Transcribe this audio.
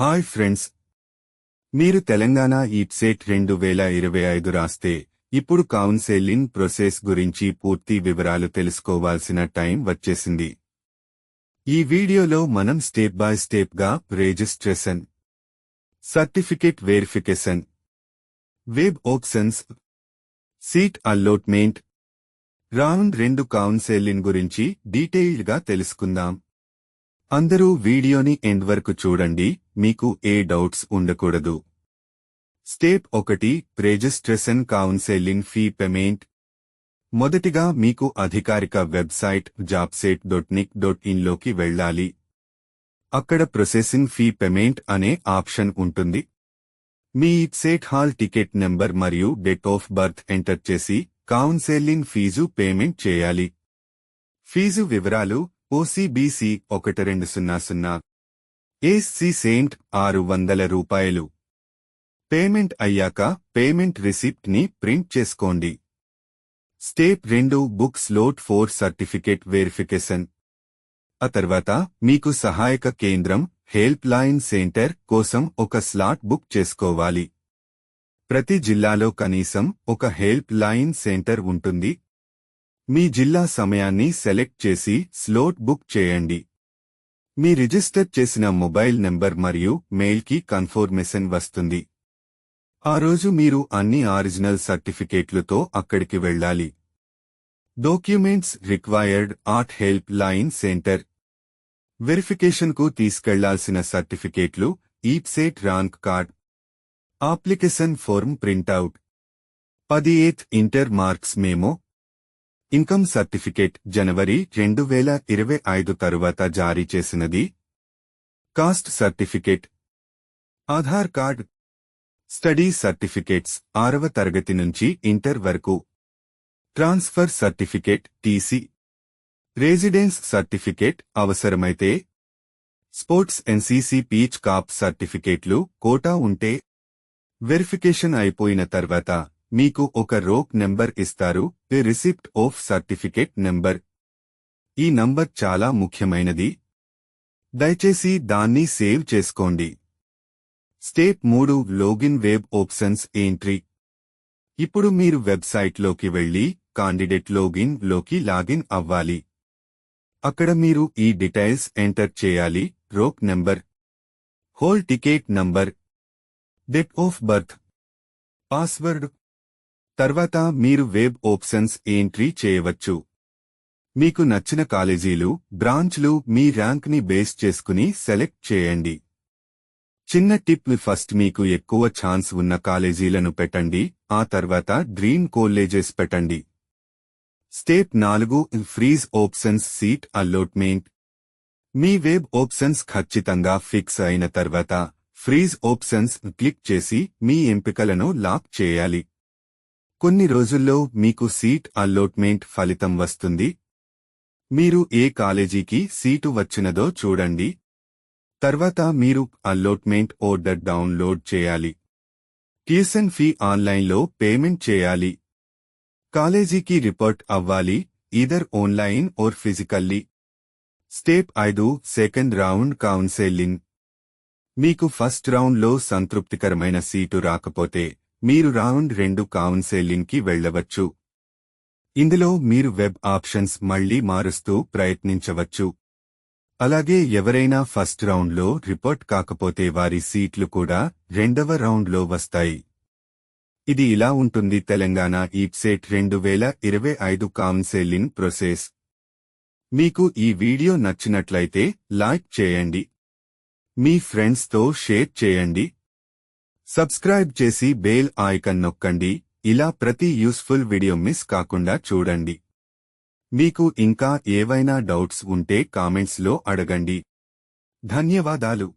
Hi friends. మీరు తెలంగాణ ఈట్సేట్ రెండు వేల ఇరవై ఐదు రాస్తే ఇప్పుడు కౌన్సెలింగ్ ప్రొసెస్ గురించి పూర్తి వివరాలు తెలుసుకోవాల్సిన టైం వచ్చేసింది. ఈ వీడియోలో మనం step by స్టెప్గా registration certificate verification web options seat allotment round రెండు కౌన్సెలింగ్ గురించి డీటెయిల్డ్గా తెలుసుకుందాం. అందరూ వీడియోని ఎండ్ వరకు చూడండి. మీకు ఏ డౌట్స్ ఉండకూడదు. స్టెప్ ఒకటి రిజిస్ట్రేషన్ కౌన్సెలింగ్ ఫీ పేమెంట్. మొదటిగా మీకు అధికారిక వెబ్సైట్ జాబ్సేట్ డాట్ నిక్ డాట్ ఇన్లోకి వెళ్ళాలి. అక్కడ ప్రొసెసింగ్ ఫీ పేమెంట్ అనే ఆప్షన్ ఉంటుంది. మీ సెట్ హాల్ టికెట్ నెంబర్ మరియు డేట్ ఆఫ్ బర్త్ ఎంటర్ చేసి కౌన్సెలింగ్ ఫీజు పేమెంట్ చేయాలి. ఫీజు వివరాలు ఓసీబీసీ ఒకటి రెండు సున్నా సున్నా ఏసీ సెయింట్ ఆరు వందల రూపాయలు. పేమెంట్ అయ్యాక పేమెంట్ రిసిప్ట్ని ప్రింట్ చేసుకోండి. స్టేప్ రెండు book slot for certificate verification. ఆ తర్వాత మీకు సహాయక కేంద్రం హెల్ప్ లైన్ సెంటర్ కోసం ఒక స్లాట్ బుక్ చేసుకోవాలి. ప్రతి జిల్లాలో కనీసం ఒక హెల్ప్ లైన్ సెంటర్ ఉంటుంది. మీ జిల్లా సమయాన్ని సెలెక్ట్ చేసి స్లోట్ బుక్ చేయండి. మీ రిజిస్టర్ చేసిన మొబైల్ నెంబర్ మరియు మెయిల్కి కన్ఫర్మేషన్ వస్తుంది. ఆ రోజు మీరు అన్ని ఆరిజినల్ సర్టిఫికేట్లతో అక్కడికి వెళ్ళాలి. Documents required at help line centre. వెరిఫికేషన్కు తీసుకెళ్ళాల్సిన సర్టిఫికేట్లు EAPCET rank card. Application form printout పది eighth inter marks memo income certificate జనవరి రెండు వేల ఇరవై ఐదు తరువాత జారీ చేసినది. Caste certificate. Aadhaar card. Study certificates ఆరవ తరగతి నుంచి ఇంటర్ వరకు. Transfer certificate TC. Residence certificate అవసరమైతే. Sports NCC PH CAP certificates quota ఉంటే. వెరిఫికేషన్ అయిపోయిన తర్వాత మీకు ఒక రోక్ నెంబర్ ఇస్తారు the receipt of certificate number. ఈ నంబర్ చాలా ముఖ్యమైనది. దయచేసి దాన్ని సేవ్ చేసుకోండి. స్టెప్ మూడు లోగిన్ వెబ్ ఆప్షన్స్ ఎంట్రీ. ఇప్పుడు మీరు వెబ్సైట్లోకి వెళ్ళి కాండిడేట్ లోగిన్లోకి లాగిన్ అవ్వాలి. అక్కడ మీరు ఈ డీటెయిల్స్ ఎంటర్ చేయాలి ROC number. Hall ticket number. Date of birth. Password. తర్వాత మీరు వెబ్ ఆప్షన్స్ ఎంట్రీ చేయవచ్చు. మీకు నచ్చిన కాలేజీలు బ్రాంచ్లు మీ ర్యాంక్ని బేస్ చేసుకుని సెలెక్ట్ చేయండి. చిన్న టిప్ ఫస్ట్ మీకు ఎక్కువ ఛాన్స్ ఉన్న కాలేజీలను పెట్టండి ఆ తర్వాత డ్రీమ్ కోలేజెస్ పెట్టండి. స్టేప్ నాలుగు ఫ్రీజ్ ఆప్షన్స్ సీట్ అల్లోట్మెంట్ మీ వెబ్ ఆప్షన్స్ ఖచ్చితంగా ఫిక్స్ అయిన తర్వాత ఫ్రీజ్ ఆప్షన్స్ క్లిక్ చేసి మీ ఎంపికలను లాక్ చేయాలి. కొన్ని రోజుల్లో మీకు సీట్ అల్లోట్మెంట్ ఫలితం వస్తుంది. మీరు ఏ కాలేజీకి సీటు వచ్చినదో చూడండి. తర్వాత మీరు అల్లోట్మెంట్ ఆర్డర్ డౌన్లోడ్ చేయాలి. ట్యూషన్ ఫీ ఆన్లైన్లో పేమెంట్ చేయాలి. కాలేజీకి రిపోర్ట్ అవ్వాలి either online or physically step ఐదు సెకండ్ రౌండ్ కౌన్సెలింగ్. మీకు ఫస్ట్ రౌండ్లో సంతృప్తికరమైన సీటు రాకపోతే మీరు రౌండ్ రెండు కౌన్సెలింగ్కి వెళ్ళవచ్చు. ఇందులో మీరు వెబ్ ఆప్షన్స్ మళ్ళీ మారుస్తూ ప్రయత్నించవచ్చు. అలాగే ఎవరైనా ఫస్ట్ రౌండ్లో రిపోర్ట్ కాకపోతే వారి సీట్లు కూడా రెండవ రౌండ్లో వస్తాయి. ఇది ఇలా ఉంటుంది తెలంగాణ ఈప్సెట్ రెండు వేల ఇరవై ఐదు కౌన్సెలింగ్ ప్రొసెస్. మీకు ఈ వీడియో నచ్చినట్లయితే లైక్ చేయండి. మీ ఫ్రెండ్స్తో షేర్ చేయండి. సబ్స్క్రైబ్ చేసి బేల్ ఐకన్ నొక్కండి. ఇలా ప్రతి యూస్ఫుల్ వీడియో మిస్ కాకుండా చూడండి. మీకు ఇంకా ఏవైనా డౌట్స్ ఉంటే కామెంట్స్లో అడగండి. ధన్యవాదాలు.